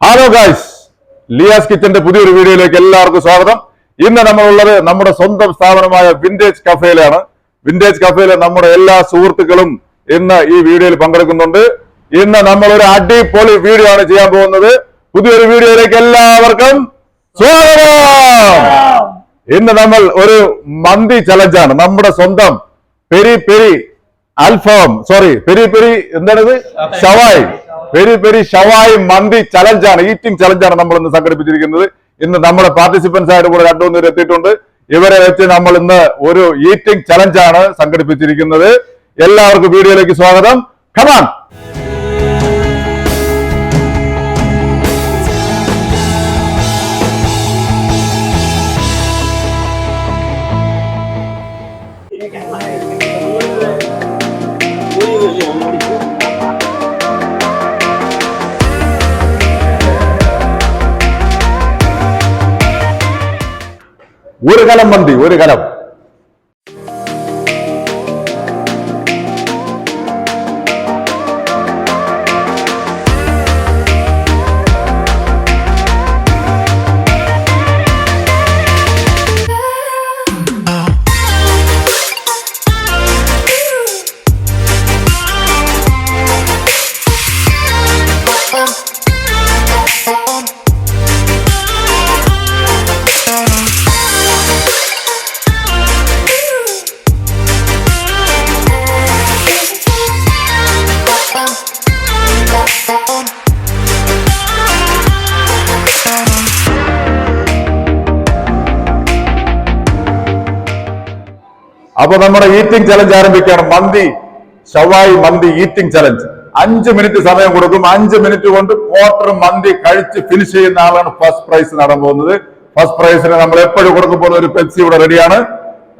Hello guys Liyas കിച്ചന്റെ പുതിയൊരു വീഡിയോയിലേക്ക് എല്ലാവർക്കും സ്വാഗതം. ഇന്ന് നമ്മളുള്ളത് നമ്മുടെ സ്വന്തം സ്ഥാപനമായ വിന്റേജ് കഫേയിലാണ് വിന്റേജ് കഫേയിലെ നമ്മുടെ എല്ലാ സുഹൃത്തുക്കളും ഇന്ന് ഈ വീഡിയോയിൽ പങ്കെടുക്കുന്നുണ്ട്. ഇന്ന് നമ്മൾ ഒരു അടിപൊളി വീഡിയോ ആണ് ചെയ്യാൻ പോകുന്നത്. പുതിയൊരു വീഡിയോയിലേക്ക് എല്ലാവർക്കും സ്വാഗതം. ഇന്ന് നമ്മൾ ഒരു മന്തി ചലഞ്ചാണ് നമ്മുടെ സ്വന്തം പെരി പെരി അൽഫാം സോറി പെരി പെരി എന്താണിത്? ഷവായ് പെരി പെരി ഷവായി മന്തി ചലഞ്ചാണ്. ഈറ്റിംഗ് ചലഞ്ചാണ് നമ്മൾ ഇന്ന് സംഘടിപ്പിച്ചിരിക്കുന്നത്. ഇന്ന് നമ്മുടെ പാർട്ടിസിപ്പൻസ് ആയിട്ട് കൂടെ രണ്ടു മൂന്ന് പേര് എത്തിയിട്ടുണ്ട്. ഇവരെ വെച്ച് നമ്മൾ ഇന്ന് ഒരു ഈറ്റിംഗ് ചലഞ്ചാണ് സംഘടിപ്പിച്ചിരിക്കുന്നത്. എല്ലാവർക്കും വീഡിയോയിലേക്ക് സ്വാഗതം. കമാൻ ഒരു കലം മന്തി ഒരു കലം അപ്പൊ നമ്മുടെ ഈറ്റിംഗ് ചലഞ്ച് ആരംഭിക്കുകയാണ്. മന്തി ഷവായി മന്തി ഈറ്റിംഗ് ചലഞ്ച് അഞ്ച് മിനിറ്റ് സമയം കൊടുക്കും. അഞ്ച് മിനിറ്റ് കൊണ്ട് ക്വാർട്ടർ മന്തി കഴിച്ച് ഫിനിഷ് ചെയ്യുന്ന ആളാണ് ഫസ്റ്റ് പ്രൈസ് നേടാൻ പോകുന്നത്. ഫസ്റ്റ് പ്രൈസിന് നമ്മൾ എപ്പോഴും കൊടുക്കും പോലെ ഒരു പെപ്സി ഇവിടെ റെഡിയാണ്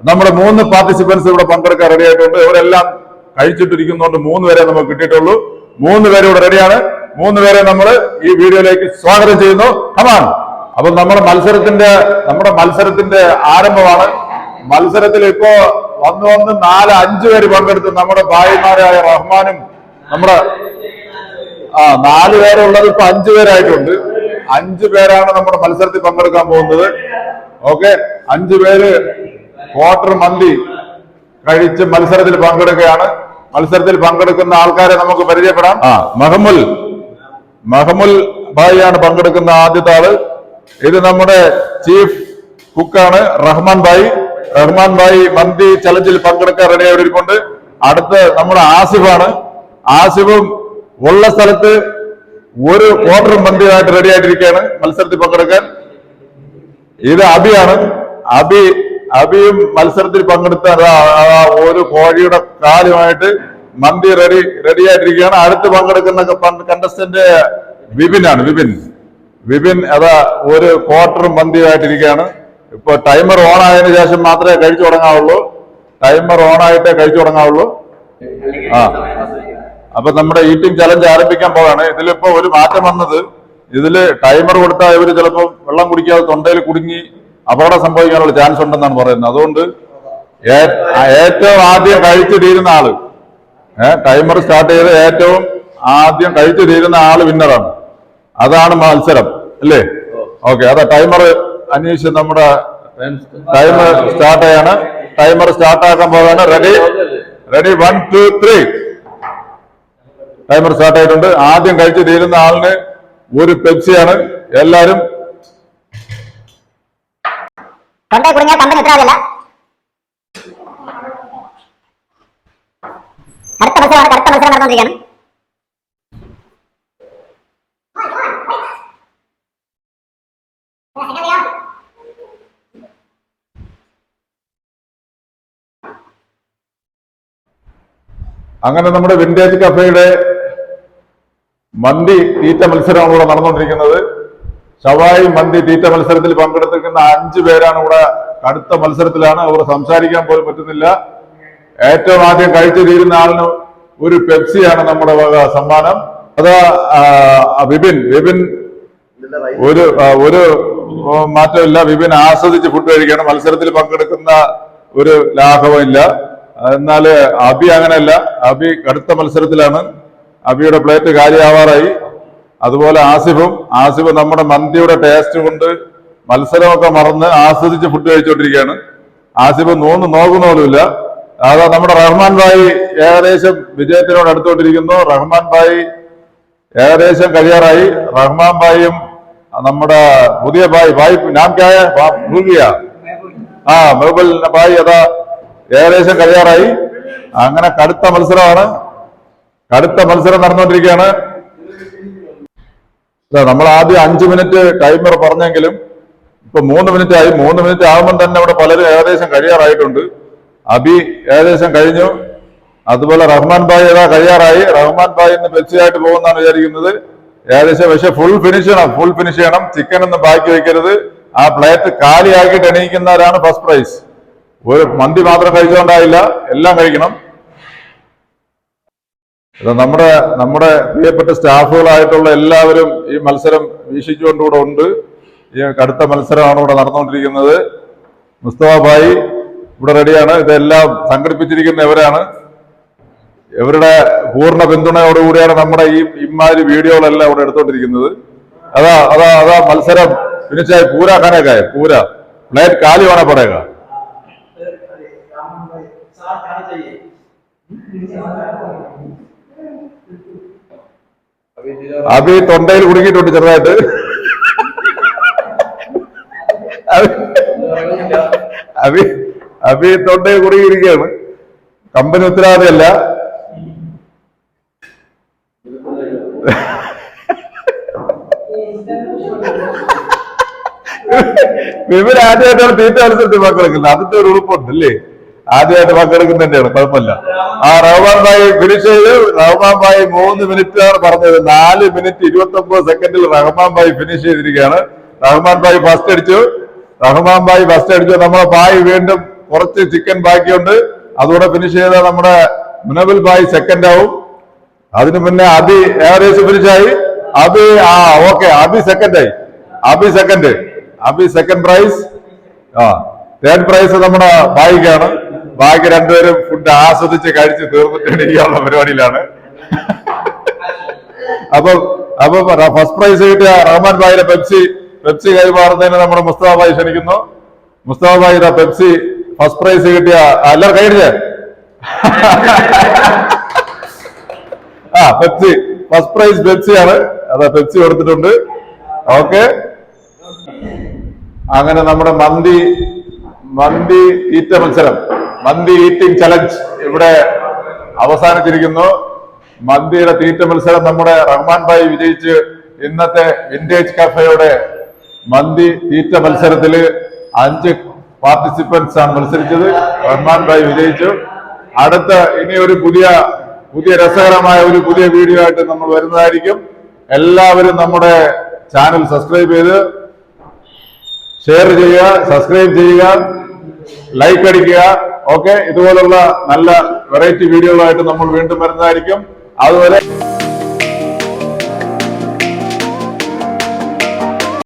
നമ്മുടെ മൂന്ന് പാർട്ടിസിപ്പൻസ് ഇവിടെ പങ്കെടുക്കാൻ റെഡി ആയിട്ടുണ്ട്. ഇവരെല്ലാം കഴിച്ചിട്ടിരിക്കുന്നതുകൊണ്ട് മൂന്ന് പേരെ നമുക്ക് കിട്ടിയിട്ടുള്ളൂ. മൂന്ന് പേര് ഇവിടെ റെഡിയാണ് മൂന്ന് പേരെ നമ്മൾ ഈ വീഡിയോയിലേക്ക് സ്വാഗതം ചെയ്യുന്നു. കമാൻ അപ്പൊ നമ്മുടെ മത്സരത്തിന്റെ നമ്മുടെ മത്സരത്തിന്റെ ആരംഭമാണ് മത്സരത്തിൽ ഇപ്പോ വന്ന് വന്ന് നാല് അഞ്ചു പേര് പങ്കെടുത്ത് നമ്മുടെ ഭായിമാരായ റഹ്മാനും നമ്മുടെ ആ നാല് പേരുള്ളത് ഇപ്പൊ അഞ്ചു പേരായിട്ടുണ്ട്. അഞ്ചു പേരാണ് നമ്മുടെ മത്സരത്തിൽ പങ്കെടുക്കാൻ പോകുന്നത്. ഓക്കെ? അഞ്ചു പേര് ക്വാർട്ടർ മന്തി കഴിച്ച് മത്സരത്തിൽ പങ്കെടുക്കുകയാണ്. മത്സരത്തിൽ പങ്കെടുക്കുന്ന ആൾക്കാരെ നമുക്ക് പരിചയപ്പെടാം. ആ മഹമുൽ. മഹമുൽ ഭായിയാണ് പങ്കെടുക്കുന്ന ആദ്യത്തെ ആൾ. ഇത് നമ്മുടെ ചീഫ് കുക്കാണ് റഹ്മാൻ ഭായി. റഹ്മാൻ ഭായി മന്തി ചലഞ്ചിൽ പങ്കെടുക്കാൻ റെഡിയായിരിക്കുന്നുണ്ട് അടുത്ത് നമ്മുടെ ആസിഫാണ്. ആസിഫും ഉള്ള സ്ഥലത്ത് ഒരു ക്വാർട്ടർ മന്തിയായിട്ട് റെഡി ആയിട്ടിരിക്കുകയാണ് മത്സരത്തിൽ പങ്കെടുക്കാൻ. ഇത് അബിയാണ്. അബി അബിയും മത്സരത്തിൽ പങ്കെടുത്ത ഒരു കോഴിയുടെ കാലുമായിട്ട് മന്തി റെഡി റെഡി ആയിട്ടിരിക്കുകയാണ്. അടുത്ത് പങ്കെടുക്കുന്ന കണ്ടസ്റ്റന്റ് വിപിൻ ആണ്. വിപിൻ. വിപിൻ അതാ ഒരു ക്വാർട്ടർ മന്തിയായിട്ടിരിക്കുകയാണ്. ഇപ്പൊ ടൈമർ ഓൺ ആയതിനു ശേഷം മാത്രമേ കഴിച്ചു തുടങ്ങാവുള്ളൂ. ടൈമർ ഓൺ ആയിട്ടേ കഴിച്ചു തുടങ്ങാവുള്ളൂ. ആ. അപ്പൊ നമ്മുടെ ഈറ്റിംഗ് ചലഞ്ച് ആരംഭിക്കാൻ പോവാണ്. ഇതിലിപ്പോ ഒരു മാറ്റം വന്നത് ഇതിൽ ടൈമർ കൊടുത്താൽ ഇവർ ചിലപ്പോൾ വെള്ളം കുടിക്കാതെ തൊണ്ടയിൽ കുടുങ്ങി അപകടം സംഭവിക്കാനുള്ള ചാൻസ് ഉണ്ടെന്നാണ് പറയുന്നത്. അതുകൊണ്ട് ഏറ്റവും ആദ്യം കഴിച്ചു തീരുന്ന ആൾ. ടൈമർ സ്റ്റാർട്ട് ചെയ്ത് ഏറ്റവും ആദ്യം കഴിച്ചു തീരുന്ന ആൾ വിന്നറാണ് അതാണ് മത്സരം അല്ലേ? ഓക്കെ അതാ ടൈമർ അന്വേഷിച്ച് നമ്മുടെ ടൈമർ സ്റ്റാർട്ട് ചെയ്യാണ് ടൈമർ സ്റ്റാർട്ട് ആക്കാൻ പോകാണ് ready ready one two three timer start ആയിട്ടുണ്ട്. ആദ്യം കഴിച്ച് തീരുന്ന ആളിന് ഒരു പെപ്സിയാണ്. എല്ലാരും അടുത്ത മത്സരമാണ് അടുത്ത മത്സരം നടന്നുകൊണ്ടിരിക്കുകയാണ്. അങ്ങനെ നമ്മുടെ വിന്റേജ് കഫേയുടെ മന്തി തീറ്റ മത്സരമാണ് ഇവിടെ നടന്നുകൊണ്ടിരിക്കുന്നത്. ഷവായി മന്തി തീറ്റ മത്സരത്തിൽ പങ്കെടുത്തിരിക്കുന്ന അഞ്ചു പേരാണ് ഇവിടെ കടുത്ത മത്സരത്തിലാണ്. അവർ സംസാരിക്കാൻ പോലും പറ്റുന്നില്ല. ഏറ്റവും ആദ്യം കഴിച്ചു തീരുന്ന ആളിന് ഒരു പെപ്സിയാണ് നമ്മുടെ വക സമ്മാനം. അത് വിപിൻ. വിപിൻ ഒരു ഒരു മാറ്റമില്ല. വിപിൻ ആസ്വദിച്ച് ഫുഡ് കഴിക്കണം മത്സരത്തിൽ പങ്കെടുക്കുന്ന ഒരു ലാഘവമില്ല. എന്നാൽ അബി അങ്ങനെയല്ല. അബി കടുത്ത മത്സരത്തിലാണ്. അബിയുടെ പ്ലേറ്റ് കാര്യമാവാറായി അതുപോലെ ആസിഫും ആസിഫ് നമ്മുടെ മന്തിയുടെ ടേസ്റ്റ് കൊണ്ട് മത്സരമൊക്കെ മറന്ന് ആസ്വദിച്ച് ഫുഡ് കഴിച്ചുകൊണ്ടിരിക്കുകയാണ് ആസിഫ് നോന്ന് നോക്കുന്ന പോലുമില്ല. അതാ നമ്മുടെ റഹ്മാൻ ഭായി ഏകദേശം വിജയത്തിനോട് അടുത്തോണ്ടിരിക്കുന്നു. റഹ്മാൻ ഭായി ഏകദേശം കഴിയാറായി. റഹ്മാൻ ഭായിയും നമ്മുടെ പുതിയ ഭായ് ഭായ് ഗയാ ആ മെഹബുൽ ഭായ് അതാ ഏകദേശം കഴിയാറായി. അങ്ങനെ കടുത്ത മത്സരമാണ്. കടുത്ത മത്സരം നടന്നുകൊണ്ടിരിക്കുകയാണ്. നമ്മൾ ആദ്യം അഞ്ചു മിനിറ്റ് ടൈമർ പറഞ്ഞെങ്കിലും ഇപ്പൊ മൂന്ന് മിനിറ്റ് ആയി. മൂന്ന് മിനിറ്റ് ആകുമ്പോൾ തന്നെ ഇവിടെ പലരും ഏകദേശം കഴിയാറായിട്ടുണ്ട്. അബി ഏകദേശം കഴിഞ്ഞു. അതുപോലെ റഹ്മാൻ ഭായ് ഏതാ കഴിയാറായി. റഹ്മാൻ ഭായ് ഇന്ന് പെപ്സിയായിട്ട് പോകുമെന്നാണ് വിചാരിക്കുന്നത്. ഏകദേശം പക്ഷെ ഫുൾ ഫിനിഷ് ചെയ്യണം ഫുൾ ഫിനിഷ് ചെയ്യണം. ചിക്കൻ ഒന്നും ബാക്കി വെക്കരുത്. ആ പ്ലേറ്റ് കാലിയാക്കിയിട്ട് എണീക്കുന്നവരാണ് ഫസ്റ്റ് പ്രൈസ് ഒരു മന്തി മാത്രം കഴിച്ചുകൊണ്ടായില്ല എല്ലാം കഴിക്കണം. നമ്മുടെ നമ്മുടെ പ്രിയപ്പെട്ട സ്റ്റാഫുകളായിട്ടുള്ള എല്ലാവരും ഈ മത്സരം വീക്ഷിച്ചുകൊണ്ടുകൂടെ ഉണ്ട്. ഈ കടുത്ത മത്സരമാണ് ഇവിടെ നടന്നുകൊണ്ടിരിക്കുന്നത്. മുസ്തഫ ഭായി ഇവിടെ റെഡിയാണ്. ഇതെല്ലാം സംഘടിപ്പിച്ചിരിക്കുന്ന ഇവരാണ്. ഇവരുടെ പൂർണ പിന്തുണയോടുകൂടിയാണ് നമ്മുടെ ഈ ഇമാതിരി വീഡിയോകളെല്ലാം ഇവിടെ എടുത്തോണ്ടിരിക്കുന്നത് അതാ അതാ അതാ മത്സരം. ഫിനിഷായി പൂര പൂര. പ്ലേറ്റ് കാലി വേണേ പറയുക साथ खाना चाहिए അഭി തൊണ്ടയിൽ കുടുങ്ങിയിട്ടുണ്ട് ചെറുതായിട്ട് അഭി- അഭി അഭി തൊണ്ടയിൽ കുടുങ്ങിയിരിക്കുകയാണ് കമ്പനി ഉത്തരവാദിയല്ല വിവർ ആദ്യമായിട്ടാണ് തീറ്റ മത്സരത്തിൽ പങ്കെടുക്കുന്നത് അതിന്റെ ഒരു ഉറപ്പുണ്ട് അല്ലേ ആദ്യമായിട്ട് പങ്കെടുക്കുന്നതിന്റെയാണ് കുഴപ്പമില്ല. ആ റഹ്മാൻ ഭായി ഫിനിഷ് ചെയ്ത്. റഹ്മാൻ ഭായി മൂന്ന് മിനിറ്റ് ആണ് പറഞ്ഞത്. നാല് മിനിറ്റ് ഇരുപത്തി ഒമ്പത് സെക്കൻഡിൽ റഹ്മാൻ ഭായി ഫിനിഷ് ചെയ്തിരിക്കുകയാണ്. റഹ്മാൻ ഭായി ഫസ്റ്റ് അടിച്ചു. റഹ്മാൻ ഭായി ഫസ്റ്റ് അടിച്ചു. നമ്മുടെ ഭായി വീണ്ടും കുറച്ച് ചിക്കൻ ബാക്കിയുണ്ട്. അതുകൂടെ ഫിനിഷ് ചെയ്ത നമ്മുടെ മുനബിൽ ഭായി സെക്കൻഡ് ആവും. അതിനു മുന്നേ അബി ഏകദേശം ഫിനിഷായി അബി ആ ഓക്കെ അബി സെക്കൻഡ് ആയി. Abi second Abi second prize ആ തേർഡ് പ്രൈസ് നമ്മുടെ ബായിക്കാണ് ബാക്കി രണ്ടുപേരും ഫുഡ് ആസ്വദിച്ച് കഴിച്ച് തീർന്നിട്ട് ഇരിക്കാനുള്ള പരിപാടിയിലാണ്. അപ്പൊ അപ്പൊ ഫസ്റ്റ് പ്രൈസ് കിട്ടിയ റഹ്മാൻ ഭായിയുടെ പെപ്സി പെപ്സി കൈമാറുന്നതിന് നമ്മുടെ മുസ്തഫ ഭായി ക്ഷണിക്കുന്നു. മുസ്തഫ ഭായിയുടെ പെപ്സി ഫസ്റ്റ് പ്രൈസ് കിട്ടിയ എല്ലാവരും കൈയടിച്ചേ ആ പെപ്സി ഫസ്റ്റ് പ്രൈസ് പെപ്സിയാണ്. അതാ പെപ്സി കൊടുത്തിട്ടുണ്ട്. ഓക്കെ. അങ്ങനെ നമ്മുടെ മന്തി മന്തി ഈറ്റ മത്സരം. മന്തി ഈറ്റിംഗ് ചലഞ്ച് ഇവിടെ അവസാനിച്ചിരിക്കുന്നു. മന്തിയുടെ തീറ്റ മത്സരം നമ്മുടെ റഹ്മാൻ ഭായി വിജയിച്ച് ഇന്നത്തെ വിന്റേജ് കഫയുടെ മന്തി തീറ്റ മത്സരത്തിൽ അഞ്ച് പാർട്ടിസിപ്പൻസ് ആണ് മത്സരിച്ചത്. റഹ്മാൻ ഭായി വിജയിച്ചു. അടുത്ത ഇനി ഒരു പുതിയ പുതിയ രസകരമായ ഒരു പുതിയ വീഡിയോ ആയിട്ട് നമ്മൾ വരുന്നതായിരിക്കും. എല്ലാവരും നമ്മുടെ ചാനൽ സബ്സ്ക്രൈബ് ചെയ്ത് ഷെയർ ചെയ്യുക സബ്സ്ക്രൈബ് ചെയ്യുക ലൈക്ക് അടിക്കുക. ഓക്കെ ഇതുപോലുള്ള നല്ല വെറൈറ്റി വീഡിയോകളായിട്ട് നമ്മൾ വീണ്ടും വരുന്നതായിരിക്കും. അതുവരെ